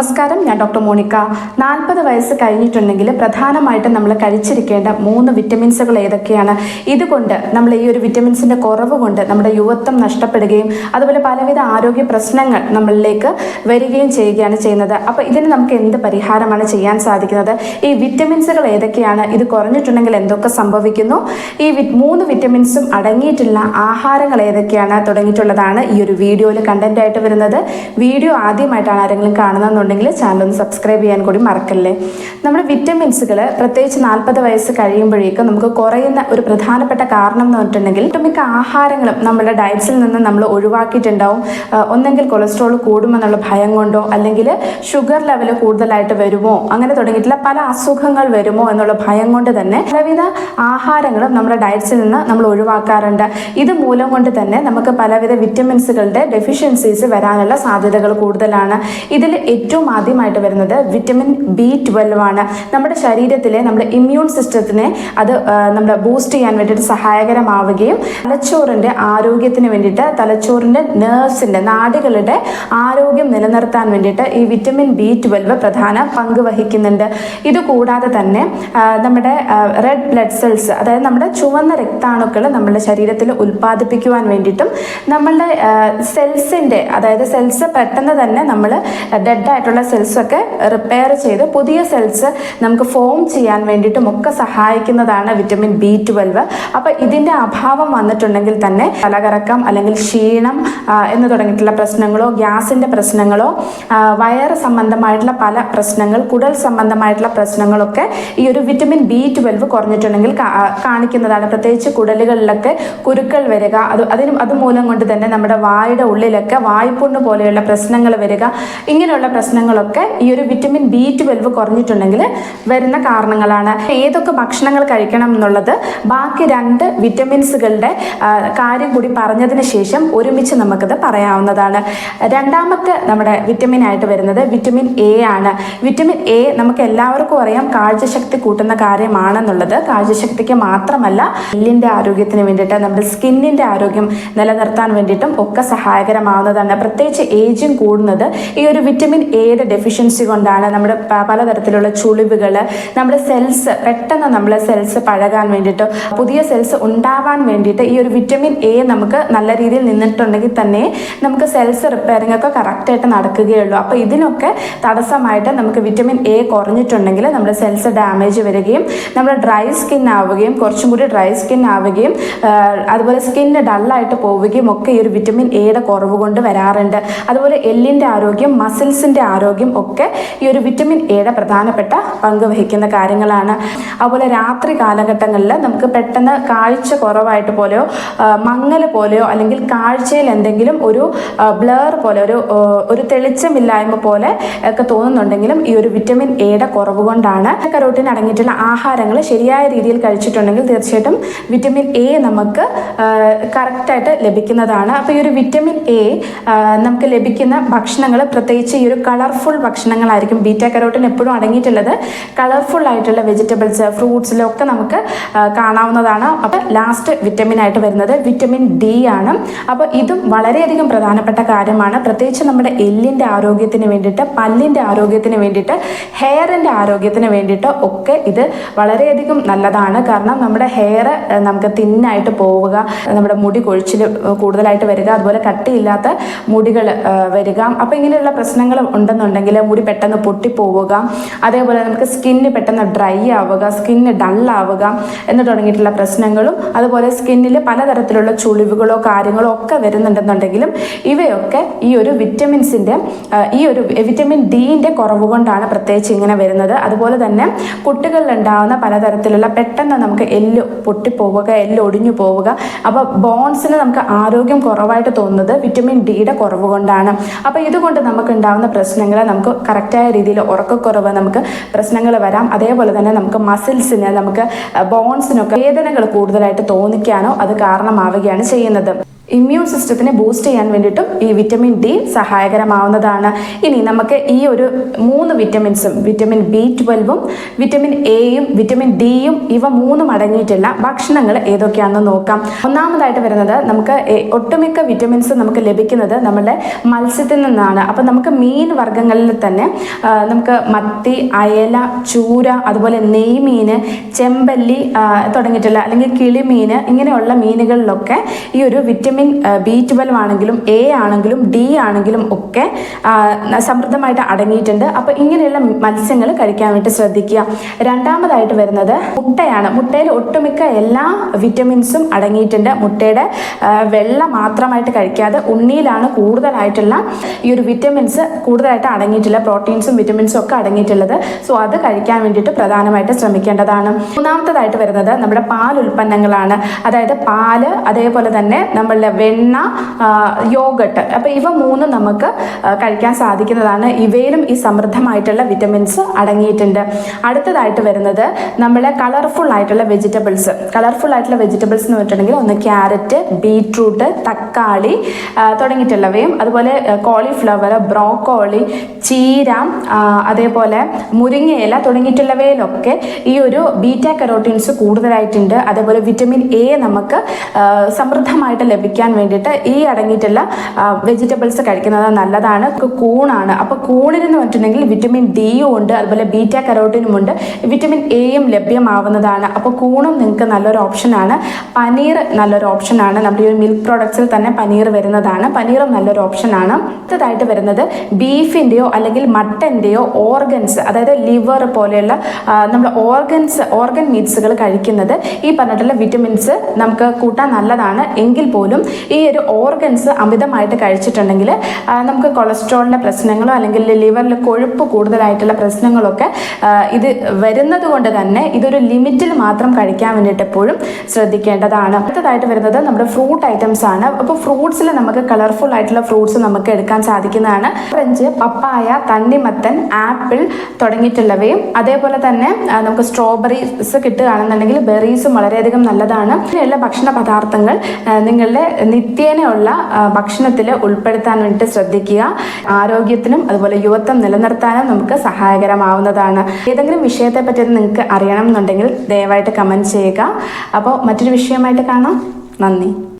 നമസ്കാരം. ഞാൻ doctor Monica. നാൽപ്പത് വയസ്സ് കഴിഞ്ഞിട്ടുണ്ടെങ്കിൽ പ്രധാനമായിട്ടും നമ്മൾ കഴിച്ചിരിക്കേണ്ട മൂന്ന് വിറ്റമിൻസുകൾ ഏതൊക്കെയാണ്? ഇതുകൊണ്ട് നമ്മൾ ഈ ഒരു വിറ്റമിൻസിന്റെ കുറവ് കൊണ്ട് നമ്മുടെ യുവത്വം നഷ്ടപ്പെടുകയും അതുപോലെ പലവിധ ആരോഗ്യ പ്രശ്നങ്ങൾ നമ്മളിലേക്ക് വരികയും ചെയ്യുകയാണ് ചെയ്യുന്നത്. അപ്പോൾ ഇതിന് നമുക്ക് എന്ത് പരിഹാരമാണ് ചെയ്യാൻ സാധിക്കുന്നത്? ഈ വിറ്റമിൻസുകൾ ഏതൊക്കെയാണ്? ഇത് കുറഞ്ഞിട്ടുണ്ടെങ്കിൽ എന്തൊക്കെ സംഭവിക്കുന്നു? ഈ മൂന്ന് വിറ്റമിൻസും അടങ്ങിയിട്ടുള്ള ആഹാരങ്ങൾ ഏതൊക്കെയാണ് തുടങ്ങിയിട്ടുള്ളതാണ് ഈ ഒരു വീഡിയോയിൽ കണ്ടന്റ് ആയിട്ട് വരുന്നത്. വീഡിയോ ആദ്യമായിട്ടാണ് ആരെങ്കിലും കാണുന്നതെന്നുണ്ടെങ്കിൽ ചാനൽ ഒന്ന് സബ്സ്ക്രൈബ് ചെയ്യാൻ കൂടി മറക്കല്ലേ? നമ്മുടെ വിറ്റമിൻസുകൾ പ്രത്യേകിച്ച് നാൽപ്പത് വയസ്സ് കഴിയുമ്പോഴേക്കും നമുക്ക് കുറയുന്ന ഒരു പ്രധാനപ്പെട്ട കാരണം എന്ന് പറഞ്ഞിട്ടുണ്ടെങ്കിൽ മിക്ക ആഹാരങ്ങളും നമ്മുടെ ഡയറ്റ്സിൽ നിന്ന് നമ്മൾ ഒഴിവാക്കിയിട്ടുണ്ടാവും. ഒന്നെങ്കിൽ കൊളസ്ട്രോൾ കൂടുമെന്നുള്ള ഭയം കൊണ്ടോ അല്ലെങ്കിൽ ഷുഗർ ലെവൽ കൂടുതലായിട്ട് വരുമോ അങ്ങനെ തുടങ്ങിയിട്ടുള്ള പല അസുഖങ്ങൾ വരുമോ എന്നുള്ള ഭയം കൊണ്ട് തന്നെ പലവിധ ആഹാരങ്ങളും നമ്മുടെ ഡയറ്റ്സിൽ നിന്ന് നമ്മൾ ഒഴിവാക്കാറുണ്ട്. ഇത് മൂലം കൊണ്ട് തന്നെ നമുക്ക് പലവിധ വിറ്റമിൻസുകളുടെ ഡെഫിഷ്യൻസീസ് വരാനുള്ള സാധ്യതകൾ കൂടുതലാണ്. ഇതിൽ ഏറ്റവും ആദ്യമായിട്ട് വരുന്നത് വിറ്റമിൻ ബി ട്വൽവ് ആണ്. നമ്മുടെ ശരീരത്തിലെ നമ്മുടെ ഇമ്മ്യൂൺ സിസ്റ്റത്തിനെ അത് നമ്മുടെ ബൂസ്റ്റ് ചെയ്യാൻ വേണ്ടിയിട്ട് സഹായകരമാവുകയും തലച്ചോറിന്റെ ആരോഗ്യത്തിന് വേണ്ടിയിട്ട് തലച്ചോറിന്റെ നേഴ്സിന്റെ നാടുകളുടെ ആരോഗ്യം നിലനിർത്താൻ വേണ്ടിയിട്ട് ഈ വിറ്റമിൻ ബി ട്വൽവ് പ്രധാന പങ്ക് വഹിക്കുന്നുണ്ട്. ഇതുകൂടാതെ തന്നെ നമ്മുടെ റെഡ് ബ്ലഡ് സെൽസ് അതായത് നമ്മുടെ ചുവന്ന രക്താണുക്കൾ നമ്മുടെ ശരീരത്തിൽ ഉൽപ്പാദിപ്പിക്കുവാൻ വേണ്ടിയിട്ടും നമ്മളുടെ സെൽസിന്റെ അതായത് സെൽസ് പെട്ടെന്ന് തന്നെ നമ്മൾ ഡെഡ് ആയിട്ടുള്ള സെൽസ് ഒക്കെ റിപ്പയർ ചെയ്ത് പുതിയ സെൽസ് നമുക്ക് ഫോം ചെയ്യാൻ വേണ്ടിയിട്ടും ഒക്കെ സഹായിക്കുന്നതാണ് വിറ്റമിൻ ബി ട്വൽവ് അപ്പോൾ ഇതിന്റെ അഭാവം വന്നിട്ടുണ്ടെങ്കിൽ തന്നെ തലകറക്കം അല്ലെങ്കിൽ ക്ഷീണം എന്ന് തുടങ്ങിയിട്ടുള്ള പ്രശ്നങ്ങളോ ഗ്യാസിന്റെ പ്രശ്നങ്ങളോ വയറ് സംബന്ധമായിട്ടുള്ള പല പ്രശ്നങ്ങൾ കുടൽ സംബന്ധമായിട്ടുള്ള പ്രശ്നങ്ങളൊക്കെ ഈ ഒരു വിറ്റമിൻ ബി ട്വൽവ് കുറഞ്ഞിട്ടുണ്ടെങ്കിൽ കാണിക്കുന്നതാണ്. പ്രത്യേകിച്ച് കുടലുകളിലൊക്കെ കുരുക്കൾ വരിക അത് അതിന് അതുമൂലം കൊണ്ട് തന്നെ നമ്മുടെ വായുടെ ഉള്ളിലൊക്കെ വായ്പുണ്ണ് പോലെയുള്ള പ്രശ്നങ്ങൾ വരിക ഇങ്ങനെയുള്ള പ്രശ്നങ്ങളൊക്കെ ഈ ഒരു വിറ്റമിൻ ബി ട്വൽവ് കുറഞ്ഞിട്ടുണ്ടെങ്കിൽ വരുന്ന കാരണങ്ങളാണ്. ഏതൊക്കെ ഭക്ഷണങ്ങൾ കഴിക്കണം എന്നുള്ളത് ബാക്കി രണ്ട് വിറ്റമിൻസുകളുടെ കാര്യം കൂടി പറഞ്ഞതിന് ശേഷം ഒരുമിച്ച് നമുക്കത് പറയാവുന്നതാണ്. രണ്ടാമത്തെ നമ്മുടെ വിറ്റമിൻ ആയിട്ട് വരുന്നത് വിറ്റമിൻ എ ആണ്. വിറ്റമിൻ എ നമുക്ക് എല്ലാവർക്കും അറിയാം കാഴ്ചശക്തി കൂട്ടുന്ന കാര്യമാണെന്നുള്ളത്. കാഴ്ചശക്തിക്ക് മാത്രമല്ല എല്ലിന്റെ ആരോഗ്യത്തിന് വേണ്ടിയിട്ട് നമ്മുടെ സ്കിന്നിന്റെ ആരോഗ്യം നിലനിർത്താൻ വേണ്ടിയിട്ടും ഒക്കെ സഹായകരമാവുന്നതാണ്. പ്രത്യേകിച്ച് ഏജിങ് കൂടുന്നത് ഈ ഒരു വിറ്റമിൻ എയുടെ ഡെഫിഷ്യൻസി കൊണ്ടാണ് നമ്മുടെ പലതരത്തിലുള്ള ചുളിവുകൾ നമ്മുടെ സെൽസ് പെട്ടെന്ന് നമ്മളെ സെൽസ് പഴകാൻ വേണ്ടിയിട്ടോ പുതിയ സെൽസ് ഉണ്ടാവാൻ വേണ്ടിയിട്ട് ഈ ഒരു വിറ്റമിൻ എ നമുക്ക് നല്ല രീതിയിൽ നിന്നിട്ടുണ്ടെങ്കിൽ തന്നെ നമുക്ക് സെൽസ് റിപ്പയറിംഗ് ഒക്കെ കറക്റ്റായിട്ട് നടക്കുകയുള്ളൂ. അപ്പോൾ ഇതിനൊക്കെ തടസ്സമായിട്ട് നമുക്ക് വിറ്റമിൻ എ കുറഞ്ഞിട്ടുണ്ടെങ്കിൽ നമ്മുടെ സെൽസ് ഡാമേജ് വരികയും നമ്മുടെ ഡ്രൈ സ്കിൻ ആവുകയും കുറച്ചും കൂടി ഡ്രൈ സ്കിൻ ആവുകയും അതുപോലെ സ്കിന്ന് ഡള്ളായിട്ട് പോവുകയും ഒക്കെ ഈ ഒരു വിറ്റമിൻ എയുടെ കുറവ് കൊണ്ട് വരാറുണ്ട്. അതുപോലെ എല്ലിന്റെ ആരോഗ്യം മസിൽസിന്റെ ആരോഗ്യം ഒക്കെ ഈ ഒരു വിറ്റമിൻ എയുടെ പ്രധാനപ്പെട്ട പങ്ക് വഹിക്കുന്ന കാര്യങ്ങളാണ്. അതുപോലെ രാത്രി കാലഘട്ടങ്ങളിൽ നമുക്ക് പെട്ടെന്ന് കാഴ്ച കുറവായിട്ട് പോലെയോ മങ്ങൽ പോലെയോ അല്ലെങ്കിൽ കാഴ്ചയിൽ എന്തെങ്കിലും ഒരു ബ്ലർ പോലെ ഒരു ഒരു തെളിച്ചമില്ലായ്മ പോലെ ഒക്കെ തോന്നുന്നുണ്ടെങ്കിലും ഈ ഒരു വിറ്റമിൻ എയുടെ കുറവ് കൊണ്ടാണ് കരോട്ടിൻ അടങ്ങിയിട്ടുള്ള ആഹാരങ്ങൾ ശരിയായ രീതിയിൽ കഴിച്ചിട്ടുണ്ടെങ്കിൽ തീർച്ചയായിട്ടും വിറ്റമിൻ എ നമുക്ക് കറക്റ്റായിട്ട് ലഭിക്കുന്നതാണ്. അപ്പോൾ ഈ ഒരു വിറ്റമിൻ എ നമുക്ക് ലഭിക്കുന്ന ഭക്ഷണങ്ങൾ പ്രത്യേകിച്ച് ഈ ഒരു കളർഫുൾ ഭക്ഷണങ്ങളായിരിക്കും ബീറ്റ കരോട്ടിൻ എപ്പോഴും അടങ്ങിയിട്ടുള്ളത്. കളർഫുൾ ആയിട്ടുള്ള വെജിറ്റബിൾസ് ഫ്രൂട്ട്സിലൊക്കെ നമുക്ക് കാണാവുന്നതാണ്. അപ്പോൾ ലാസ്റ്റ് വിറ്റമിൻ ആയിട്ട് വരുന്നത് വിറ്റമിൻ ഡി ആണ്. അപ്പോൾ ഇതും വളരെയധികം പ്രധാനപ്പെട്ട കാര്യമാണ്. പ്രത്യേകിച്ച് നമ്മുടെ എല്ലിന്റെ ആരോഗ്യത്തിന് വേണ്ടിയിട്ട് പല്ലിന്റെ ആരോഗ്യത്തിന് വേണ്ടിയിട്ട് ഹെയറിന്റെ ആരോഗ്യത്തിന് വേണ്ടിയിട്ട് ഒക്കെ ഇത് വളരെയധികം നല്ലതാണ്. കാരണം നമ്മുടെ ഹെയർ നമുക്ക് തിന്നായിട്ട് പോവുക നമ്മുടെ മുടി കൊഴിച്ചിൽ കൂടുതലായിട്ട് വരിക അതുപോലെ കട്ടിയില്ലാത്ത മുടികൾ വരിക. അപ്പോൾ ഇങ്ങനെയുള്ള പ്രശ്നങ്ങൾ ഉണ്ടെന്നുണ്ടെങ്കിൽ മുടി പെട്ടെന്ന് പൊട്ടിപ്പോവുക. അതേപോലെ നമുക്ക് സ്കിന്ന് പെട്ടെന്ന് ഡ്രൈ ആവുക സ്കിന്ന് ഡള്ളാവുക എന്ന് തുടങ്ങിയിട്ടുള്ള പ്രശ്നങ്ങളും അതുപോലെ സ്കിന്നിൽ പലതരത്തിലുള്ള ചുളിവുകളോ കാര്യങ്ങളോ ഒക്കെ വരുന്നുണ്ടെന്നുണ്ടെങ്കിലും ഇവയൊക്കെ ഈ ഒരു വിറ്റമിൻസിന്റെ ഈ ഒരു വിറ്റമിൻ ഡീന്റെ കുറവ് കൊണ്ടാണ് പ്രത്യേകിച്ച് ഇങ്ങനെ വരുന്നത്. അതുപോലെ തന്നെ കുട്ടികളിൽ ഉണ്ടാകുന്ന പലതരത്തിലുള്ള പെട്ടെന്ന് നമുക്ക് എല്ല് പൊട്ടിപ്പോവുക എല്ല് ഒടിഞ്ഞു പോവുക. അപ്പോൾ ബോൺസിന് നമുക്ക് ആരോഗ്യം കുറവായിട്ട് തോന്നുന്നത് വിറ്റമിൻ ഡിയുടെ കുറവ് കൊണ്ടാണ്. അപ്പോൾ ഇതുകൊണ്ട് നമുക്ക് ഉണ്ടാകുന്ന പ്രശ്നങ്ങൾ നമുക്ക് കറക്റ്റായ രീതിയിൽ ഉറക്കക്കുറവ് നമുക്ക് പ്രശ്നങ്ങൾ വരാം. അതേപോലെ തന്നെ നമുക്ക് മസിൽസിന് നമുക്ക് ബോൺസിനൊക്കെ വേദനകൾ കൂടുതലായിട്ട് തോന്നിക്കാനോ അത് കാരണമാവുകയാണ് ചെയ്യുന്നത്. ഇമ്മ്യൂൺ സിസ്റ്റത്തിനെ ബൂസ്റ്റ് ചെയ്യാൻ വേണ്ടിയിട്ടും ഈ വിറ്റമിൻ ഡി സഹായകരമാവുന്നതാണ്. ഇനി നമുക്ക് ഈ ഒരു മൂന്ന് വിറ്റമിൻസും വിറ്റമിൻ ബി ട്വൽവും വിറ്റമിൻ എയും വിറ്റമിൻ ഡിയും ഇവ മൂന്നും അടങ്ങിയിട്ടുള്ള ഭക്ഷണങ്ങൾ ഏതൊക്കെയാണെന്ന് നോക്കാം. ഒന്നാമതായിട്ട് വരുന്നത് നമുക്ക് ഒട്ടുമിക്ക വിറ്റമിൻസ് നമുക്ക് ലഭിക്കുന്നത് നമ്മുടെ മത്സ്യത്തിൽ നിന്നാണ്. അപ്പം നമുക്ക് മീൻ വർഗങ്ങളിൽ തന്നെ നമുക്ക് മത്തി അയല ചൂര അതുപോലെ നെയ്മീൻ ചെമ്പല്ലി തുടങ്ങിയിട്ടുള്ള അല്ലെങ്കിൽ കിളിമീൻ ഇങ്ങനെയുള്ള മീനുകളിലൊക്കെ ഈ ഒരു വിറ്റമിൻ ബി ട്വൽവ് ആണെങ്കിലും എ ആണെങ്കിലും ഡി ആണെങ്കിലും ഒക്കെ സമൃദ്ധമായിട്ട് അടങ്ങിയിട്ടുണ്ട്. അപ്പോൾ ഇങ്ങനെയുള്ള മത്സ്യങ്ങൾ കഴിക്കാൻ വേണ്ടി ശ്രദ്ധിക്കുക. രണ്ടാമതായിട്ട് വരുന്നത് മുട്ടയാണ്. മുട്ടയിൽ ഒട്ടുമിക്ക എല്ലാ വിറ്റമിൻസും അടങ്ങിയിട്ടുണ്ട്. മുട്ടയുടെ വെള്ള മാത്രമായിട്ട് കഴിക്കാതെ ഉണ്ണിയിലാണ് കൂടുതലായിട്ടുള്ള ഈ ഒരു വിറ്റമിൻസ് കൂടുതലായിട്ട് അടങ്ങിയിട്ടുള്ള പ്രോട്ടീൻസും വിറ്റമിൻസും ഒക്കെ അടങ്ങിയിട്ടുള്ളത്. സോ അത് കഴിക്കാൻ വേണ്ടിയിട്ട് പ്രധാനമായിട്ട് ശ്രമിക്കേണ്ടതാണ്. മൂന്നാമത്തതായിട്ട് വരുന്നത് നമ്മുടെ പാൽ ഉൽപ്പന്നങ്ങളാണ് അതായത് പാൽ അതേപോലെ തന്നെ നമ്മളുടെ വെണ്ണ യോഗട്ട്. അപ്പോൾ ഇവ മൂന്നും നമുക്ക് കഴിക്കാൻ സാധിക്കുന്നതാണ്. ഇവയിലും ഈ സമൃദ്ധമായിട്ടുള്ള വിറ്റമിൻസ് അടങ്ങിയിട്ടുണ്ട്. അടുത്തതായിട്ട് വരുന്നത് നമ്മളെ കളർഫുൾ ആയിട്ടുള്ള വെജിറ്റബിൾസ് കളർഫുൾ ആയിട്ടുള്ള വെജിറ്റബിൾസ് എന്ന് പറഞ്ഞിട്ടുണ്ടെങ്കിൽ ഒന്ന് ക്യാരറ്റ് ബീട്രൂട്ട് തക്കാളി തുടങ്ങിയിട്ടുള്ളവയും അതുപോലെ കോളിഫ്ലവർ ബ്രോക്കോളി ചീര അതേപോലെ മുരിങ്ങയില തുടങ്ങിയിട്ടുള്ളവയിലൊക്കെ ഈ ഒരു ബീറ്റ കരോട്ടീൻസ് കൂടുതലായിട്ടുണ്ട്. അതേപോലെ വിറ്റമിൻ എ നമുക്ക് സമൃദ്ധമായിട്ട് സമൃദ്ധമായിട്ട് ലഭിക്കാൻ വേണ്ടിയിട്ട് ഈ അടങ്ങിയിട്ടുള്ള വെജിറ്റബിൾസ് കഴിക്കുന്നത് നല്ലതാണ്. കൂണാണ്. അപ്പോൾ കൂണിനെന്ന് പറഞ്ഞിട്ടുണ്ടെങ്കിൽ വിറ്റമിൻ ഡിയും ഉണ്ട് അതുപോലെ ബീറ്റ കരോട്ടിനും ഉണ്ട്. വിറ്റമിൻ എയും ലഭ്യമാവുന്നതാണ്. അപ്പോൾ കൂണും നിങ്ങൾക്ക് നല്ലൊരു ഓപ്ഷനാണ് പനീർ നല്ലൊരു ഓപ്ഷനാണ് നമ്മുടെ ഈ മിൽക്ക് പ്രോഡക്ട്സിൽ തന്നെ പനീർ വരുന്നതാണ്. പനീറും നല്ലൊരു ഓപ്ഷനാണ് അടുത്തതായിട്ട് വരുന്നത് ബീഫിന്റെയോ അല്ലെങ്കിൽ മട്ടന്റെയോ ഓർഗൻസ് അതായത് ലിവർ പോലെയുള്ള നമ്മുടെ ഓർഗൻസ് ഓർഗൻ മീറ്റ്സുകൾ കഴിക്കുന്നത് ഈ പറഞ്ഞിട്ടുള്ള വിറ്റമിൻസ് നമുക്ക് കൂട്ടാൻ നല്ലതാണ്. എങ്കിൽ പോലും ഈ ഒരു ഓർഗൻസ് അമിതമായിട്ട് കഴിച്ചിട്ടുണ്ടെങ്കിൽ നമുക്ക് കൊളസ്ട്രോളിന്റെ പ്രശ്നങ്ങളോ അല്ലെങ്കിൽ ലിവറിൽ കൊഴുപ്പ് കൂടുതലായിട്ടുള്ള പ്രശ്നങ്ങളൊക്കെ ഇത് വരുന്നത് കൊണ്ട് തന്നെ ഇതൊരു ലിമിറ്റിൽ മാത്രം കഴിക്കാൻ വേണ്ടിയിട്ട് എപ്പോഴും ശ്രദ്ധിക്കേണ്ടതാണ്. അടുത്തതായിട്ട് വരുന്നത് നമ്മുടെ ഫ്രൂട്ട് ഐറ്റംസ് ആണ്. അപ്പോൾ ഫ്രൂട്ട്സിൽ നമുക്ക് കളർഫുൾ ആയിട്ടുള്ള ഫ്രൂട്ട്സ് നമുക്ക് എടുക്കാൻ സാധിക്കുന്നതാണ്. ഫ്രഞ്ച് പപ്പായ തണ്ണിമത്തൻ ആപ്പിൾ തുടങ്ങിയിട്ടുള്ളവയും അതേപോലെ തന്നെ നമുക്ക് സ്ട്രോബെറീസ് കിട്ടുകയാണെന്നുണ്ടെങ്കിൽ ബെറീസും വളരെയധികം നല്ലതാണ്. ഇങ്ങനെയുള്ള ഭക്ഷണ പദാർത്ഥങ്ങൾ നിങ്ങളുടെ നിത്യേനയുള്ള ഭക്ഷണത്തിൽ ഉൾപ്പെടുത്താൻ വേണ്ടിയിട്ട് ശ്രദ്ധിക്കുക. ആരോഗ്യത്തിനും അതുപോലെ യുവത്വം നിലനിർത്താനും നമുക്ക് സഹായകരമാവുന്നതാണ്. ഏതെങ്കിലും വിഷയത്തെ പറ്റി നിങ്ങൾക്ക് അറിയണം എന്നുണ്ടെങ്കിൽ ദയവായിട്ട് കമന്റ് ചെയ്യുക. അപ്പോൾ മറ്റൊരു വിഷയമായിട്ട് കാണാം. നന്ദി.